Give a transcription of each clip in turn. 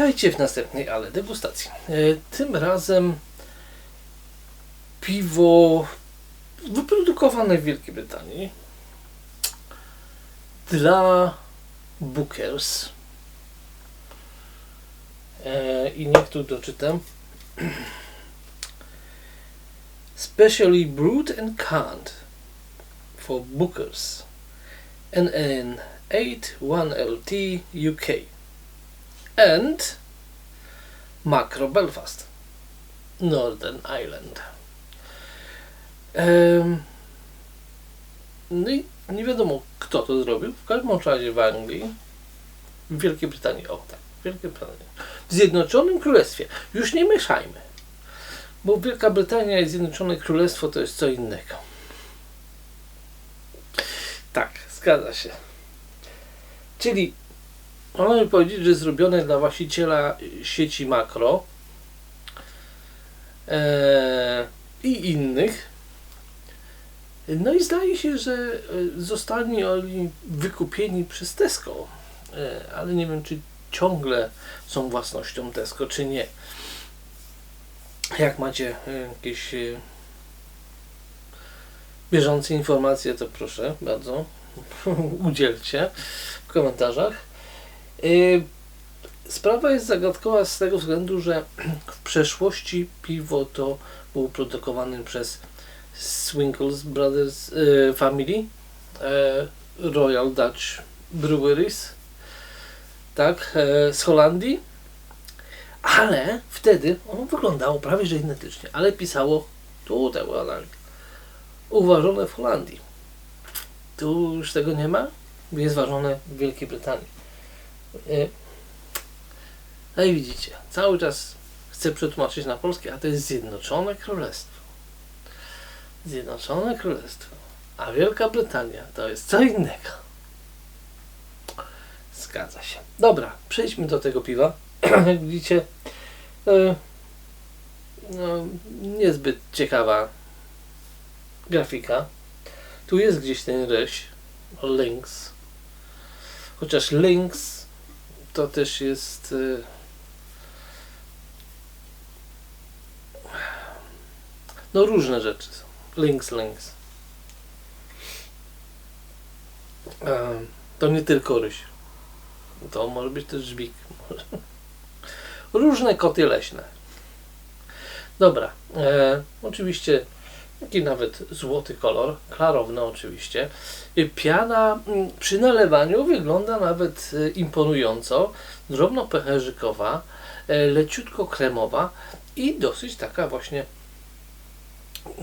Witajcie w następnej ale degustacji. E, Tym razem piwo wyprodukowane w Wielkiej Brytanii dla Bookers. E, I niech tu doczytam. Specially brewed and canned for Bookers. NN 81LT UK and Macro Belfast, Northern Ireland. No i nie wiadomo kto to zrobił, w każdym razie w Anglii, w Wielkiej Brytanii, o tak, w Wielkiej Brytanii, w Zjednoczonym Królestwie, już nie mieszajmy, bo Wielka Brytania i Zjednoczone Królestwo to jest co innego. Tak, zgadza się. Czyli można by powiedzieć, że zrobione dla właściciela sieci makro e, i innych. No i zdaje się, że e, zostali oni wykupieni przez Tesco, e, ale nie wiem, czy ciągle są własnością Tesco, czy nie. Jak macie jakieś bieżące informacje, to proszę bardzo udzielcie w komentarzach. Yy, Sprawa jest zagadkowa z tego względu, że w przeszłości piwo to było produkowane przez Swinkles Brothers yy, Family, e, Royal Dutch Breweries, tak, z Holandii, ale wtedy ono wyglądało prawie że identycznie, ale pisało tutaj, voilà, uważone w Holandii. Tu już tego nie ma, jest ważone w Wielkiej Brytanii. E, No i widzicie, cały czas chcę przetłumaczyć na polskie, a to jest Zjednoczone Królestwo. Zjednoczone Królestwo. A Wielka Brytania to jest co innego. Zgadza się. Dobra, przejdźmy do tego piwa. Jak widzicie, e, no, niezbyt ciekawa grafika. Tu jest gdzieś ten ryś, links. Chociaż links to też jest. y, No różne rzeczy są. Links, links. Em, To nie tylko ryś. To może być też żbik. Różne koty leśne. Dobra. E, oczywiście taki nawet złoty kolor, klarowny oczywiście. Y, Piana mm, przy nalewaniu wygląda nawet y, imponująco, drobno pęcherzykowa, e, leciutko kremowa i dosyć taka właśnie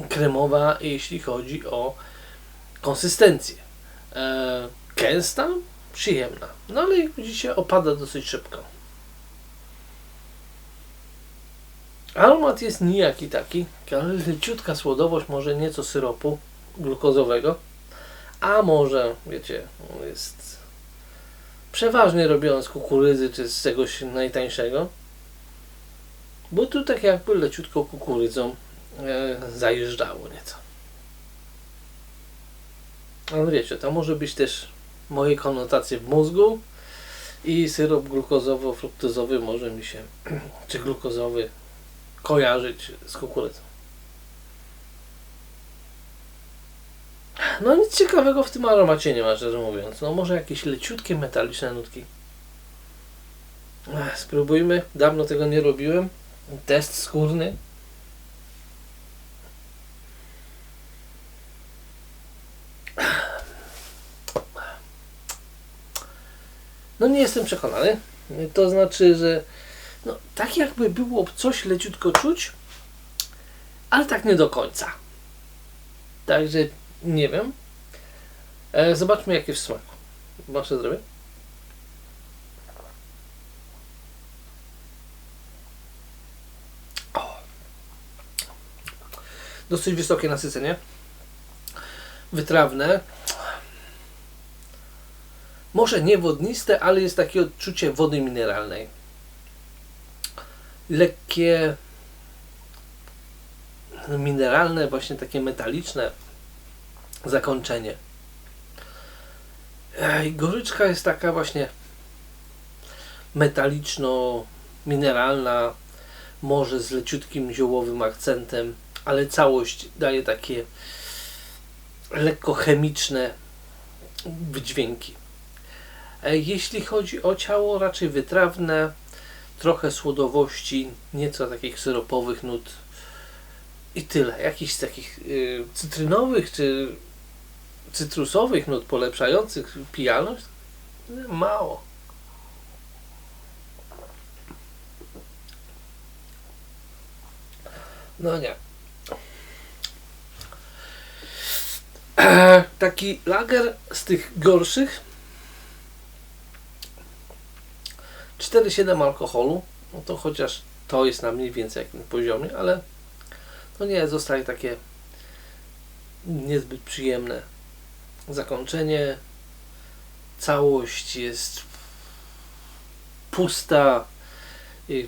kremowa, jeśli chodzi o konsystencję. E, Gęsta, przyjemna, no ale jak widzicie opada dosyć szybko. Aromat jest nijaki taki, ale leciutka słodowość, może nieco syropu glukozowego, a może, wiecie, jest przeważnie robione z kukurydzy czy z czegoś najtańszego, bo tu tak jakby leciutko kukurydzą e, zajeżdżało nieco. Ale wiecie, to może być też moje konotacje w mózgu i syrop glukozowo-fruktozowy może mi się, czy glukozowy, kojarzyć z kukurydzą. No nic ciekawego w tym aromacie nie ma, szczerze mówiąc. No może jakieś leciutkie metaliczne nutki. Ech, Spróbujmy. Dawno tego nie robiłem. Test skórny. No nie jestem przekonany. To znaczy, że no, tak jakby było coś leciutko czuć, ale tak nie do końca. Także nie wiem. E, zobaczmy jakie w smaku. Wasze zdrowie. O. Dosyć wysokie nasycenie. Wytrawne. Może nie wodniste, ale jest takie odczucie wody mineralnej. Lekkie mineralne, właśnie takie metaliczne zakończenie. Ej, goryczka jest taka właśnie metaliczno mineralna, może z leciutkim ziołowym akcentem, ale całość daje takie lekko chemiczne wydźwięki. Jeśli chodzi o ciało, raczej wytrawne, trochę słodowości, nieco takich syropowych nut i tyle. Jakichś takich y, cytrynowych czy cytrusowych nut polepszających pijalność? Mało. No nie. Taki lager z tych gorszych 4,7 alkoholu, no to chociaż to jest na mniej więcej jakim poziomie, ale to nie zostaje takie niezbyt przyjemne zakończenie. Całość jest pusta i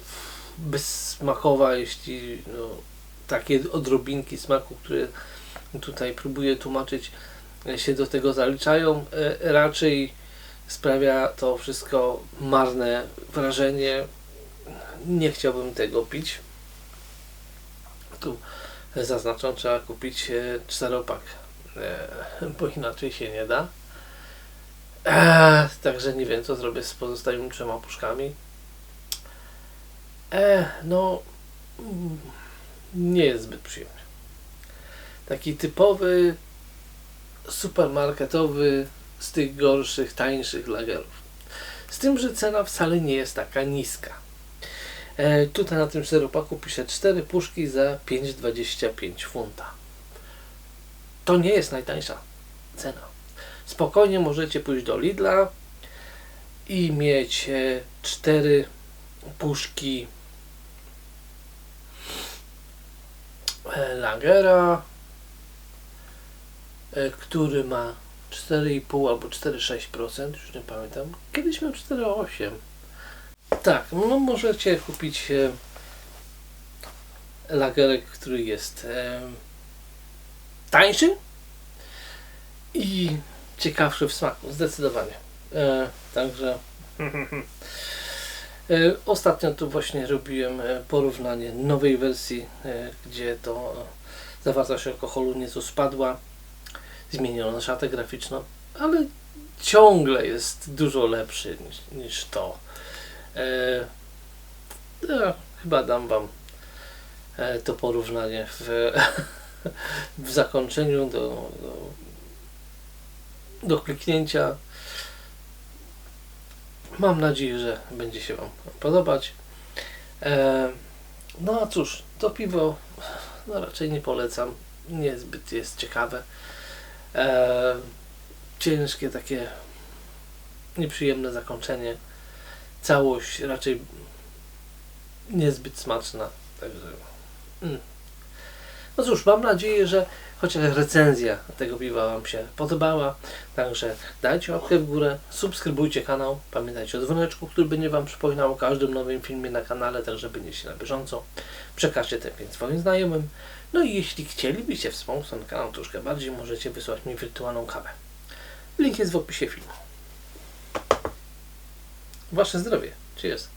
bezsmakowa, jeśli no, takie odrobinki smaku, które tutaj próbuję tłumaczyć, się do tego zaliczają. E, Raczej sprawia to wszystko marne wrażenie. Nie chciałbym tego pić. Tu zaznaczam, trzeba kupić e, czteropak, e, bo inaczej się nie da. E, Także nie wiem, co zrobię z pozostałymi trzema puszkami. No, mm, nie jest zbyt przyjemny. Taki typowy, supermarketowy, z tych gorszych, tańszych lagerów. Z tym, że cena wcale nie jest taka niska. E, tutaj na tym czteropaku pisze 4 puszki za 5,25 funta. To nie jest najtańsza cena. Spokojnie możecie pójść do Lidla i mieć e, 4 puszki e, lagera, e, który ma 4,5 albo 4,6%, już nie pamiętam. Kiedyś miał 4,8%. Tak, no możecie kupić e, lagerek, który jest e, tańszy i ciekawszy w smaku, zdecydowanie. E, także e, ostatnio tu właśnie robiłem e, porównanie nowej wersji, e, gdzie to zawartość alkoholu nieco spadła zmieniono szatę graficzną, ale ciągle jest dużo lepszy niż, niż to. E, ja chyba dam Wam e, to porównanie w, w zakończeniu do, do, do kliknięcia. Mam nadzieję, że będzie się Wam podobać. E, no a cóż, to piwo no raczej nie polecam. Niezbyt jest ciekawe. E, ciężkie, takie nieprzyjemne zakończenie. Całość raczej niezbyt smaczna. Także. Mm. No cóż, mam nadzieję, że chociaż recenzja tego piwa Wam się podobała. Także dajcie łapkę w górę, subskrybujcie kanał. Pamiętajcie o dzwoneczku, który będzie Wam przypominał o każdym nowym filmie na kanale, tak żeby nie się na bieżąco. Przekażcie ten film swoim znajomym. No i jeśli chcielibyście wspomóc ten kanał troszkę bardziej, możecie wysłać mi wirtualną kawę. Link jest w opisie filmu. Wasze zdrowie. Jest?